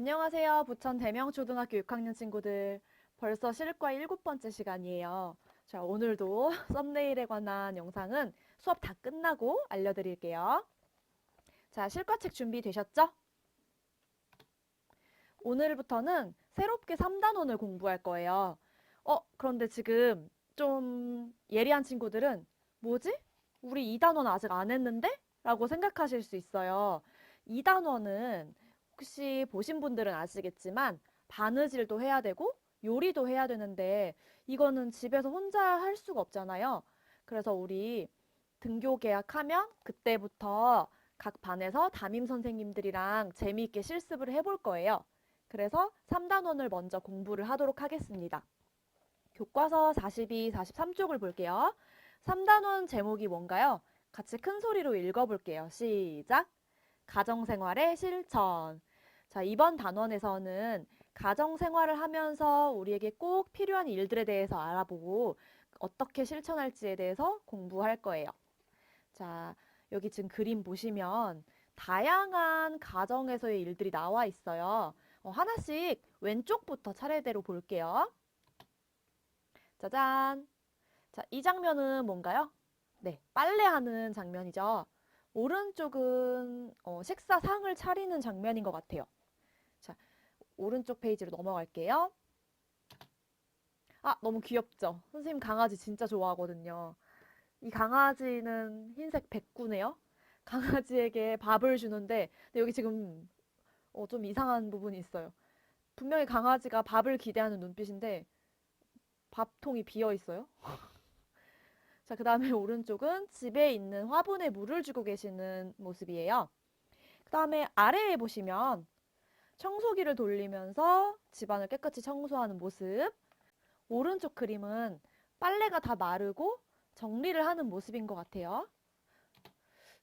안녕하세요. 부천 대명초등학교 6학년 친구들. 벌써 실과 일곱 번째 시간이에요. 자, 오늘도 썸네일에 관한 영상은 수업 다 끝나고 알려드릴게요. 자, 실과책 준비되셨죠? 오늘부터는 새롭게 3단원을 공부할 거예요. 어, 그런데 지금 좀 예리한 친구들은 뭐지? 우리 2단원 아직 안 했는데? 라고 생각하실 수 있어요. 2단원은 혹시 보신 분들은 아시겠지만 바느질도 해야 되고 요리도 해야 되는데 이거는 집에서 혼자 할 수가 없잖아요. 그래서 우리 등교 계약하면 그때부터 각 반에서 담임 선생님들이랑 재미있게 실습을 해볼 거예요. 그래서 3단원을 먼저 공부를 하도록 하겠습니다. 교과서 42, 43쪽을 볼게요. 3단원 제목이 뭔가요? 같이 큰 소리로 읽어볼게요. 시작! 가정생활의 실천. 자, 이번 단원에서는 가정 생활을 하면서 우리에게 꼭 필요한 일들에 대해서 알아보고 어떻게 실천할지에 대해서 공부할 거예요. 자, 여기 지금 그림 보시면 다양한 가정에서의 일들이 나와 있어요. 어, 하나씩 왼쪽부터 차례대로 볼게요. 짜잔. 자, 이 장면은 뭔가요? 네, 빨래하는 장면이죠. 오른쪽은 어, 식사 상을 차리는 장면인 것 같아요. 자, 오른쪽 페이지로 넘어갈게요. 아, 너무 귀엽죠? 선생님 강아지 진짜 좋아하거든요. 이 강아지는 흰색 백구네요. 강아지에게 밥을 주는데 근데 여기 지금 어, 좀 이상한 부분이 있어요. 분명히 강아지가 밥을 기대하는 눈빛인데 밥통이 비어 있어요. 자, 그 다음에 오른쪽은 집에 있는 화분에 물을 주고 계시는 모습이에요. 그 다음에 아래에 보시면 청소기를 돌리면서 집안을 깨끗이 청소하는 모습. 오른쪽 그림은 빨래가 다 마르고 정리를 하는 모습인 것 같아요.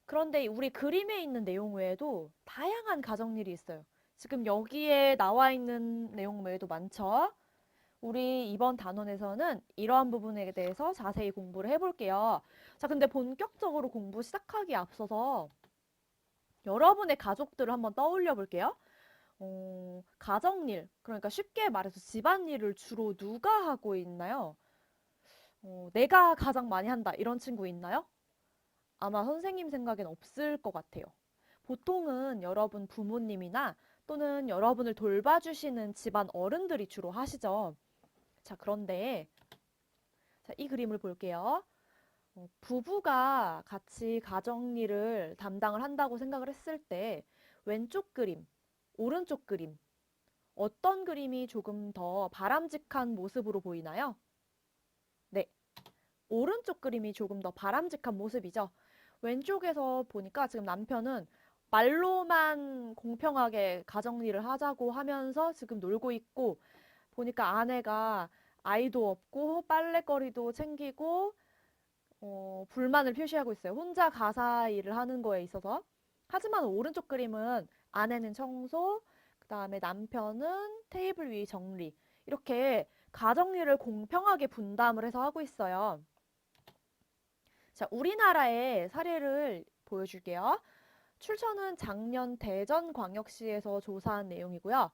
그런데 우리 그림에 있는 내용 외에도 다양한 가정일이 있어요. 지금 여기에 나와 있는 내용 외에도 많죠? 우리 이번 단원에서는 이러한 부분에 대해서 자세히 공부를 해볼게요. 자, 근데 본격적으로 공부 시작하기에 앞서서 여러분의 가족들을 한번 떠올려 볼게요. 어, 가정일, 그러니까 쉽게 말해서 집안일을 주로 누가 하고 있나요? 어, 내가 가장 많이 한다, 이런 친구 있나요? 아마 선생님 생각엔 없을 것 같아요. 보통은 여러분 부모님이나 또는 여러분을 돌봐주시는 집안 어른들이 주로 하시죠. 자, 그런데 자, 이 그림을 볼게요. 어, 부부가 같이 가정일을 담당을 한다고 생각을 했을 때 왼쪽 그림, 오른쪽 그림 어떤 그림이 조금 더 바람직한 모습으로 보이나요? 네. 오른쪽 그림이 조금 더 바람직한 모습이죠. 왼쪽에서 보니까 지금 남편은 말로만 공평하게 가정 일을 하자고 하면서 지금 놀고 있고 보니까 아내가 아이도 없고 빨래거리도 챙기고 어, 불만을 표시하고 있어요. 혼자 가사 일을 하는 거에 있어서. 하지만 오른쪽 그림은 아내는 청소, 그 다음에 남편은 테이블 위 정리. 이렇게 가정일을 공평하게 분담을 해서 하고 있어요. 자, 우리나라의 사례를 보여줄게요. 출처는 작년 대전광역시에서 조사한 내용이고요.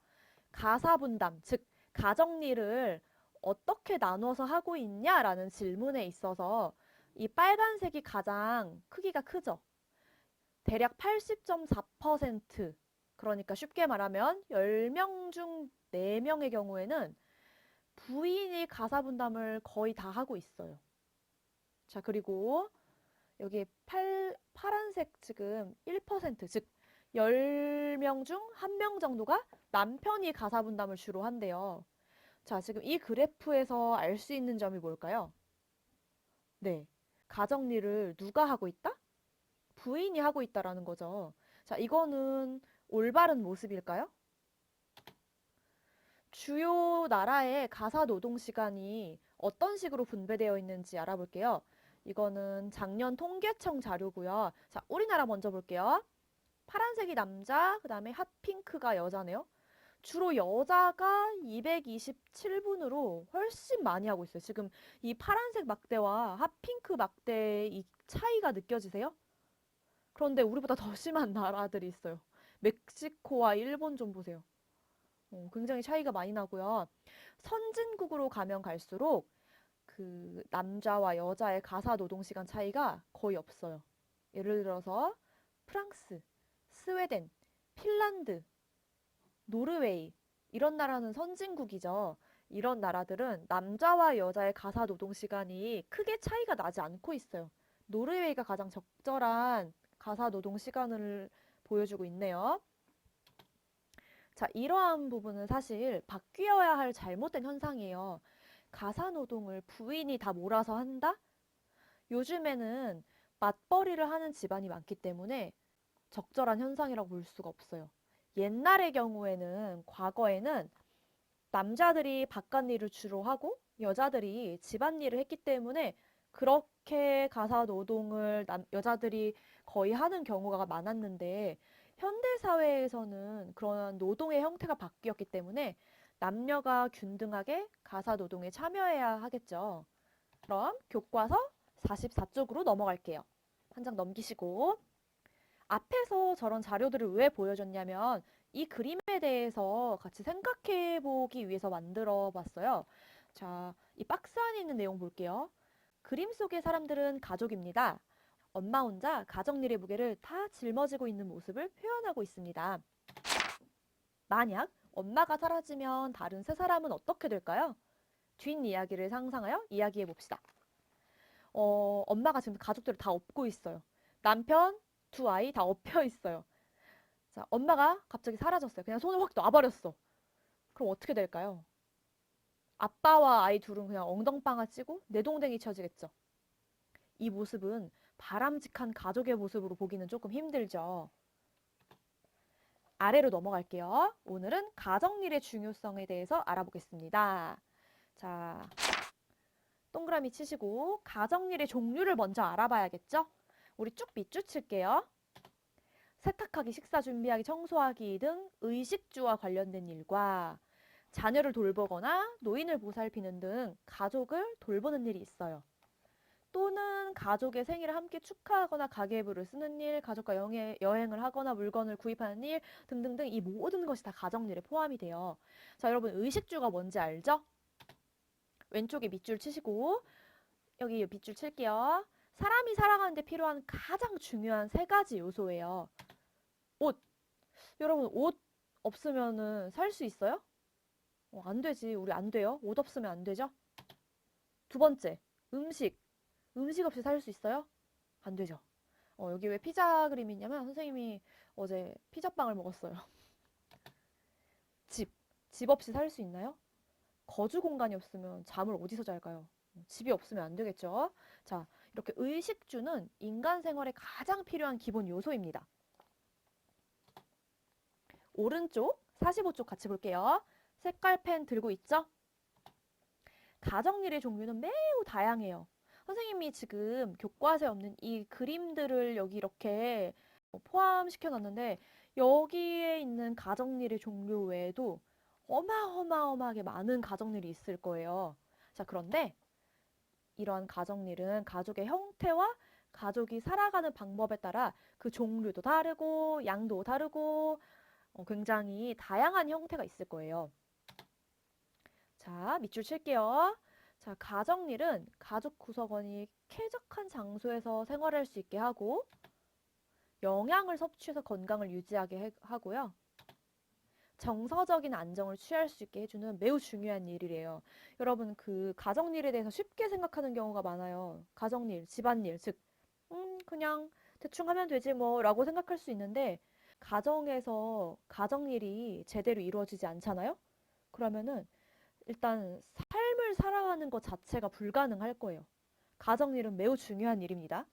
가사 분담, 즉 가정일을 어떻게 나눠서 하고 있냐라는 질문에 있어서 이 빨간색이 가장 크기가 크죠. 대략 80.4% 그러니까 쉽게 말하면 10명 중 4명의 경우에는 부인이 가사 분담을 거의 다 하고 있어요. 자, 그리고 여기 팔, 파란색 지금 1%, 즉 10명 중 1명 정도가 남편이 가사 분담을 주로 한대요. 자, 지금 이 그래프에서 알 수 있는 점이 뭘까요? 네. 가정일을 누가 하고 있다? 부인이 하고 있다라는 거죠. 자, 이거는 올바른 모습일까요? 주요 나라의 가사 노동 시간이 어떤 식으로 분배되어 있는지 알아볼게요. 이거는 작년 통계청 자료고요. 자, 우리나라 먼저 볼게요. 파란색이 남자, 그 다음에 핫핑크가 여자네요. 주로 여자가 227분으로 훨씬 많이 하고 있어요. 지금 이 파란색 막대와 핫핑크 막대의 이 차이가 느껴지세요? 그런데 우리보다 더 심한 나라들이 있어요. 멕시코와 일본 좀 보세요. 어, 굉장히 차이가 많이 나고요. 선진국으로 가면 갈수록 그 남자와 여자의 가사 노동 시간 차이가 거의 없어요. 예를 들어서 프랑스, 스웨덴, 핀란드, 노르웨이 이런 나라는 선진국이죠. 이런 나라들은 남자와 여자의 가사 노동 시간이 크게 차이가 나지 않고 있어요. 노르웨이가 가장 적절한 가사 노동 시간을 보여주고 있네요. 자, 이러한 부분은 사실 바뀌어야 할 잘못된 현상이에요. 가사 노동을 부인이 다 몰아서 한다? 요즘에는 맞벌이를 하는 집안이 많기 때문에 적절한 현상이라고 볼 수가 없어요. 옛날의 경우에는, 과거에는 남자들이 바깥 일을 주로 하고 여자들이 집안 일을 했기 때문에 그렇게 가사 노동을 남, 여자들이 거의 하는 경우가 많았는데 현대 사회에서는 그런 노동의 형태가 바뀌었기 때문에 남녀가 균등하게 가사 노동에 참여해야 하겠죠. 그럼 교과서 44쪽으로 넘어갈게요. 한 장 넘기시고 앞에서 저런 자료들을 왜 보여줬냐면 이 그림에 대해서 같이 생각해 보기 위해서 만들어 봤어요. 자, 이 박스 안에 있는 내용 볼게요. 그림 속의 사람들은 가족입니다. 엄마 혼자 가정일의 무게를 다 짊어지고 있는 모습을 표현하고 있습니다. 만약 엄마가 사라지면 다른 세 사람은 어떻게 될까요? 뒷이야기를 상상하여 이야기해 봅시다. 어, 엄마가 지금 가족들을 다 업고 있어요. 남편, 두 아이 다 엎여 있어요. 자, 엄마가 갑자기 사라졌어요. 그냥 손을 확 놔버렸어. 그럼 어떻게 될까요? 아빠와 아이 둘은 그냥 엉덩방아 찌고 내동댕이 쳐지겠죠. 이 모습은 바람직한 가족의 모습으로 보기는 조금 힘들죠. 아래로 넘어갈게요. 오늘은 가정일의 중요성에 대해서 알아보겠습니다. 자, 동그라미 치시고 가정일의 종류를 먼저 알아봐야겠죠? 우리 쭉 밑줄 칠게요. 세탁하기, 식사 준비하기, 청소하기 등 의식주와 관련된 일과 자녀를 돌보거나 노인을 보살피는 등 가족을 돌보는 일이 있어요. 또는 가족의 생일을 함께 축하하거나 가계부를 쓰는 일, 가족과 여행, 여행을 하거나 물건을 구입하는 일 등등등 이 모든 것이 다 가정일에 포함이 돼요. 자, 여러분 의식주가 뭔지 알죠? 왼쪽에 밑줄 치시고 여기 밑줄 칠게요. 사람이 살아가는데 필요한 가장 중요한 세 가지 요소예요. 옷. 여러분 옷 없으면은 살 수 있어요? 어, 안 되지. 우리 안 돼요. 옷 없으면 안 되죠? 두 번째, 음식. 음식 없이 살 수 있어요? 안 되죠. 어, 여기 왜 피자 그림이 있냐면 선생님이 어제 피자빵을 먹었어요. 집. 집 없이 살 수 있나요? 거주 공간이 없으면 잠을 어디서 잘까요? 집이 없으면 안 되겠죠. 자, 이렇게 의식주는 인간 생활에 가장 필요한 기본 요소입니다. 오른쪽 45쪽 같이 볼게요. 색깔 펜 들고 있죠? 가정일의 종류는 매우 다양해요. 선생님이 지금 교과서에 없는 이 그림들을 여기 이렇게 포함시켜 놨는데 여기에 있는 가정일의 종류 외에도 어마어마어마하게 많은 가정일이 있을 거예요. 자, 그런데 이러한 가정일은 가족의 형태와 가족이 살아가는 방법에 따라 그 종류도 다르고 양도 다르고 어, 굉장히 다양한 형태가 있을 거예요. 자, 밑줄 칠게요. 자, 가정일은 가족 구성원이 쾌적한 장소에서 생활할 수 있게 하고 영양을 섭취해서 건강을 유지하게 해- 하고요. 정서적인 안정을 취할 수 있게 해주는 매우 중요한 일이래요. 여러분, 그 가정일에 대해서 쉽게 생각하는 경우가 많아요. 가정일, 집안일, 즉, 음, 그냥 대충 하면 되지 뭐, 라고 생각할 수 있는데, 가정에서 가정일이 제대로 이루어지지 않잖아요? 그러면은, 일단 삶을 살아가는 것 자체가 불가능할 거예요. 가정일은 매우 중요한 일입니다.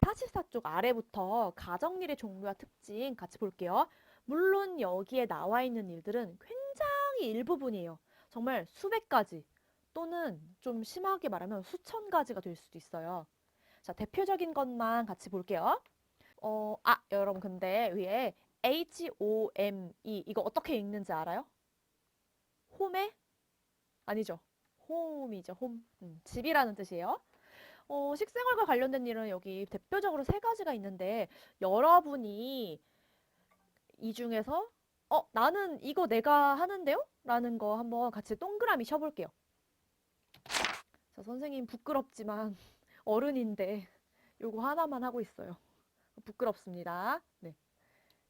44쪽 아래부터 가정일의 종류와 특징 같이 볼게요. 물론 여기에 나와 있는 일들은 굉장히 일부분이에요. 정말 수백 가지 또는 좀 심하게 말하면 수천 가지가 될 수도 있어요. 자, 대표적인 것만 같이 볼게요. 어, 아, 여러분 근데 위에 H-O-M-E 이거 어떻게 읽는지 알아요? 홈에? 아니죠. 홈이죠. 홈. 음, 집이라는 뜻이에요. 어, 식생활과 관련된 일은 여기 대표적으로 세 가지가 있는데 여러분이 이 중에서 어, 나는 이거 내가 하는데요? 라는 거 한번 같이 동그라미 쳐볼게요. 자, 선생님 부끄럽지만 어른인데 요거 하나만 하고 있어요. 부끄럽습니다. 네.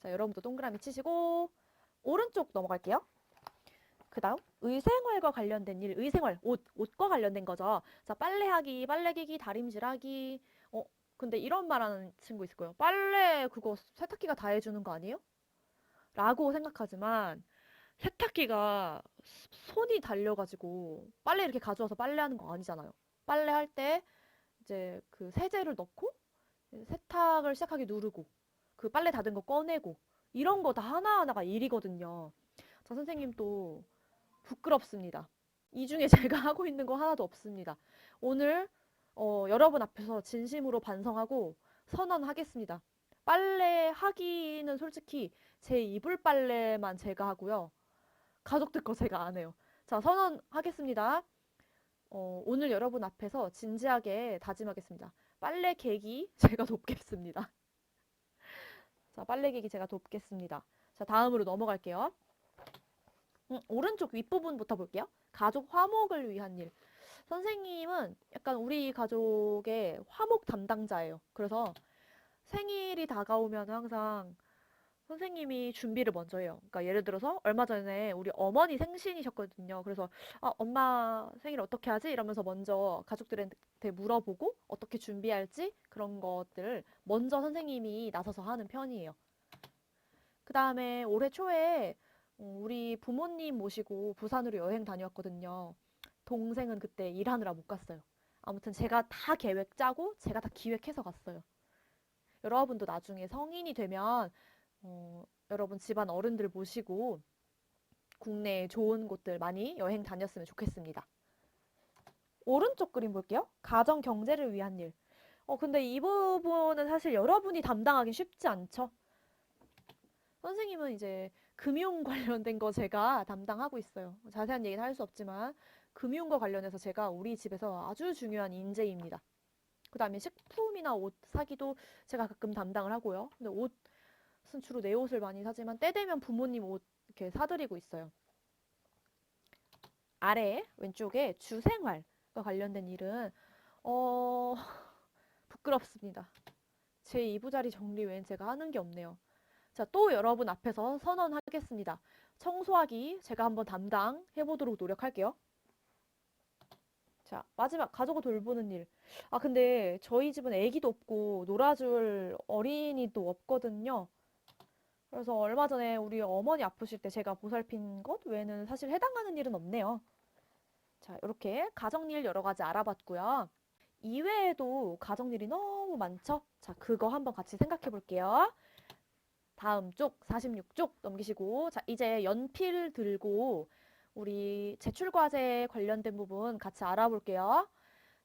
자, 여러분도 동그라미 치시고 오른쪽 넘어갈게요. 그 다음 의생활과 관련된 일, 의생활, 옷, 옷과 관련된 거죠. 자, 빨래하기, 빨래기기, 다림질하기. 어, 근데 이런 말하는 친구 있을 거예요. 빨래 그거 세탁기가 다 해주는 거 아니에요? 라고 생각하지만 세탁기가 손이 달려가지고 빨래 이렇게 가져와서 빨래하는 거 아니잖아요. 빨래할 때 이제 그 세제를 넣고 세탁을 시작하기 누르고 그 빨래 닫은 거 꺼내고 이런 거 다 하나하나가 일이거든요. 저 선생님 또 부끄럽습니다. 이 중에 제가 하고 있는 거 하나도 없습니다. 오늘 어, 여러분 앞에서 진심으로 반성하고 선언하겠습니다. 빨래 하기는 솔직히 제 이불 빨래만 제가 하고요. 가족들 거 제가 안 해요. 자, 선언하겠습니다. 어, 오늘 여러분 앞에서 진지하게 다짐하겠습니다. 빨래 개기 제가 돕겠습니다. 자, 빨래 개기 제가 돕겠습니다. 자, 다음으로 넘어갈게요. 음, 오른쪽 윗부분부터 볼게요. 가족 화목을 위한 일. 선생님은 약간 우리 가족의 화목 담당자예요. 그래서 생일이 다가오면 항상 선생님이 준비를 먼저 해요. 그러니까 예를 들어서 얼마 전에 우리 어머니 생신이셨거든요. 그래서 아, 엄마 생일 어떻게 하지? 이러면서 먼저 가족들한테 물어보고 어떻게 준비할지 그런 것들을 먼저 선생님이 나서서 하는 편이에요. 그 다음에 올해 초에 어, 우리 부모님 모시고 부산으로 여행 다녀왔거든요. 동생은 그때 일하느라 못 갔어요. 아무튼 제가 다 계획 짜고 제가 다 기획해서 갔어요. 여러분도 나중에 성인이 되면 어, 여러분 집안 어른들 모시고 국내 좋은 곳들 많이 여행 다녔으면 좋겠습니다. 오른쪽 그림 볼게요. 가정 경제를 위한 일. 어, 근데 이 부분은 사실 여러분이 담당하기 쉽지 않죠? 선생님은 이제 금융 관련된 거 제가 담당하고 있어요. 자세한 얘기는 할 수 없지만 금융과 관련해서 제가 우리 집에서 아주 중요한 인재입니다. 그 다음에 식품이나 옷 사기도 제가 가끔 담당을 하고요. 근데 옷은 주로 내 옷을 많이 사지만 때 되면 부모님 옷 이렇게 사드리고 있어요. 아래 왼쪽에 주생활과 관련된 일은 어 부끄럽습니다. 제 이부자리 정리 외엔 제가 하는 게 없네요. 자, 또 여러분 앞에서 선언하겠습니다. 청소하기 제가 한번 담당해 보도록 노력할게요. 자, 마지막 가족을 돌보는 일. 아, 근데 저희 집은 애기도 없고 놀아줄 어린이도 없거든요. 그래서 얼마 전에 우리 어머니 아프실 때 제가 보살핀 것 외에는 사실 해당하는 일은 없네요. 자, 이렇게 가정일 여러 가지 알아봤고요. 이외에도 가정일이 너무 많죠? 자, 그거 한번 같이 생각해 볼게요. 다음 쪽 46쪽 넘기시고 자, 이제 연필 들고 우리 제출 과제 관련된 부분 같이 알아볼게요.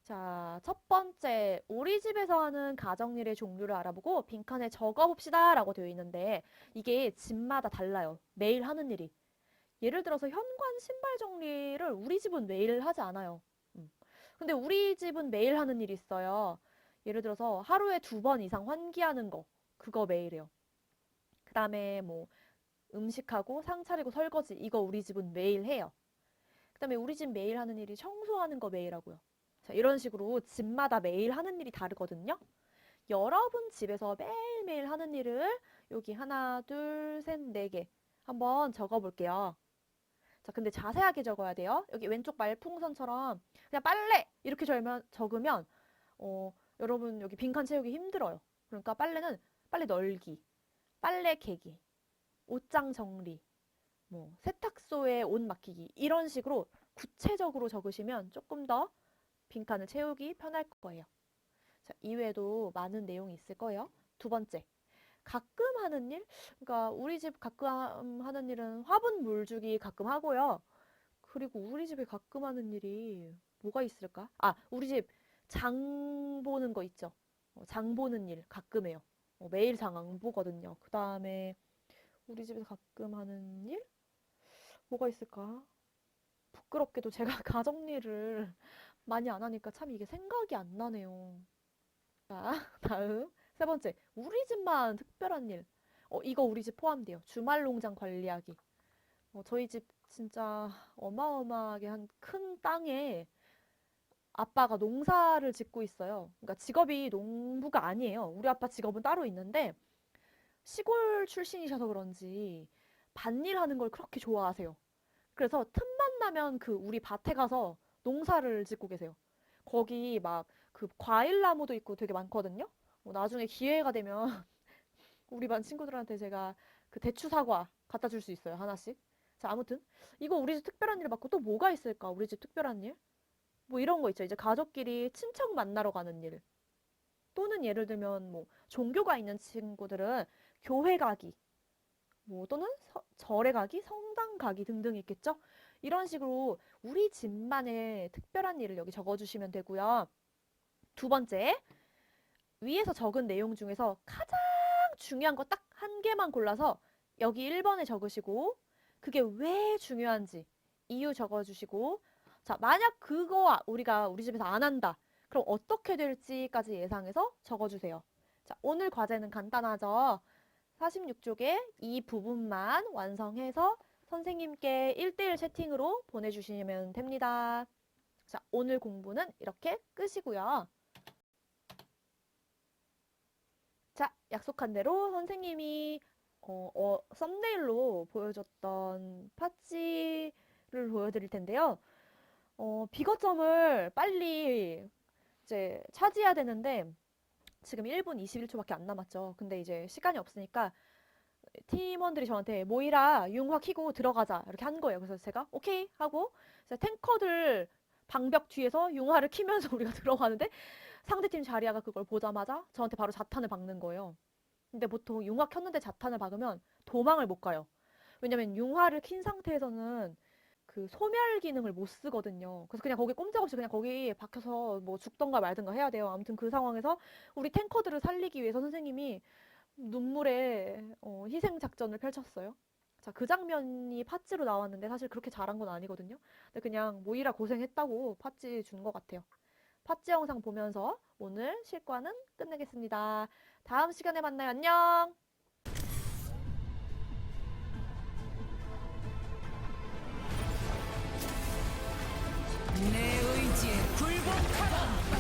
자, 첫 번째, 우리 집에서 하는 가정일의 종류를 알아보고 빈칸에 적어 봅시다 라고 되어 있는데 이게 집마다 달라요. 매일 하는 일이. 예를 들어서 현관 신발 정리를 우리 집은 매일 하지 않아요. 음. 근데 우리 집은 매일 하는 일이 있어요. 예를 들어서 하루에 두 번 이상 환기하는 거. 그거 매일 해요. 그 다음에 뭐 음식하고 상 차리고 설거지 이거 우리 집은 매일 해요. 그다음에 우리 집 매일 하는 일이 청소하는 거 매일 하고요. 자, 이런 식으로 집마다 매일 하는 일이 다르거든요. 여러분 집에서 매일매일 하는 일을 여기 하나, 둘, 셋, 네 개 한번 적어 볼게요. 자, 근데 자세하게 적어야 돼요. 여기 왼쪽 말풍선처럼 그냥 빨래 이렇게 적으면, 적으면 어, 여러분 여기 빈칸 채우기 힘들어요. 그러니까 빨래는 빨래 널기, 빨래 개기, 옷장 정리, 뭐 세탁소에 옷 맡기기 이런 식으로 구체적으로 적으시면 조금 더 빈칸을 채우기 편할 거예요. 자, 이외에도 많은 내용이 있을 거예요. 두 번째, 가끔 하는 일? 그러니까 우리 집 가끔 하는 일은 화분 물 주기 가끔 하고요. 그리고 우리 집에 가끔 하는 일이 뭐가 있을까? 아, 우리 집 장 보는 거 있죠. 어, 장 보는 일 가끔 해요. 어, 매일 장 안 보거든요. 그 다음에 우리 집에서 가끔 하는 일? 뭐가 있을까? 부끄럽게도 제가 가정일을 많이 안 하니까 참 이게 생각이 안 나네요. 자, 다음 세 번째. 우리 집만 특별한 일. 어, 이거 우리 집 포함돼요. 주말 농장 관리하기. 어, 저희 집 진짜 어마어마하게 한 큰 땅에 아빠가 농사를 짓고 있어요. 그러니까 직업이 농부가 아니에요. 우리 아빠 직업은 따로 있는데 시골 출신이셔서 그런지 밭일 하는 걸 그렇게 좋아하세요. 그래서 틈만 나면 그 우리 밭에 가서 농사를 짓고 계세요. 거기 막 그 과일 나무도 있고 되게 많거든요. 뭐 나중에 기회가 되면 우리 반 친구들한테 제가 그 대추 사과 갖다 줄 수 있어요. 하나씩. 자, 아무튼 이거 우리 집 특별한 일 받고 또 뭐가 있을까? 우리 집 특별한 일? 뭐 이런 거 있죠. 이제 가족끼리 친척 만나러 가는 일. 또는 예를 들면 뭐 종교가 있는 친구들은 교회 가기. 뭐 또는 서- 절에 가기, 성당 가기 등등 있겠죠? 이런 식으로 우리 집만의 특별한 일을 여기 적어 주시면 되고요. 두 번째, 위에서 적은 내용 중에서 가장 중요한 거 딱 한 개만 골라서 여기 1번에 적으시고 그게 왜 중요한지 이유 적어주시고 자, 만약 그거 아- 우리가 우리 집에서 안 한다. 그럼 어떻게 될지까지 예상해서 적어주세요. 자, 오늘 과제는 간단하죠? 46쪽에 이 부분만 완성해서 선생님께 1대1 채팅으로 보내주시면 됩니다. 자, 오늘 공부는 이렇게 끝이고요. 자, 약속한 대로 선생님이 어, 어, 썸네일로 보여줬던 파찌를 보여드릴 텐데요. 어, 비거점을 빨리 이제 차지해야 되는데 지금 1분 21초밖에 안 남았죠. 근데 이제 시간이 없으니까 팀원들이 저한테 모이라 융화 키고 들어가자 이렇게 한 거예요. 그래서 제가 오케이 하고 탱커들 방벽 뒤에서 융화를 키면서 우리가 들어가는데 상대팀 자리아가 그걸 보자마자 저한테 바로 자탄을 박는 거예요. 근데 보통 융화 켰는데 자탄을 박으면 도망을 못 가요. 왜냐면 융화를 킨 상태에서는 그 소멸 기능을 못 쓰거든요. 그래서 그냥 거기 꼼짝없이 그냥 거기 박혀서 뭐 죽던가 말든가 해야 돼요. 아무튼 그 상황에서 우리 탱커들을 살리기 위해서 선생님이 눈물의 어, 희생 작전을 펼쳤어요. 자, 그 장면이 팥찌로 나왔는데 사실 그렇게 잘한 건 아니거든요. 근데 그냥 모이라 고생했다고 팥찌 준 것 같아요. 팥찌 영상 보면서 오늘 실과는 끝내겠습니다. 다음 시간에 만나요. 안녕! 내 의지에 굴복하라.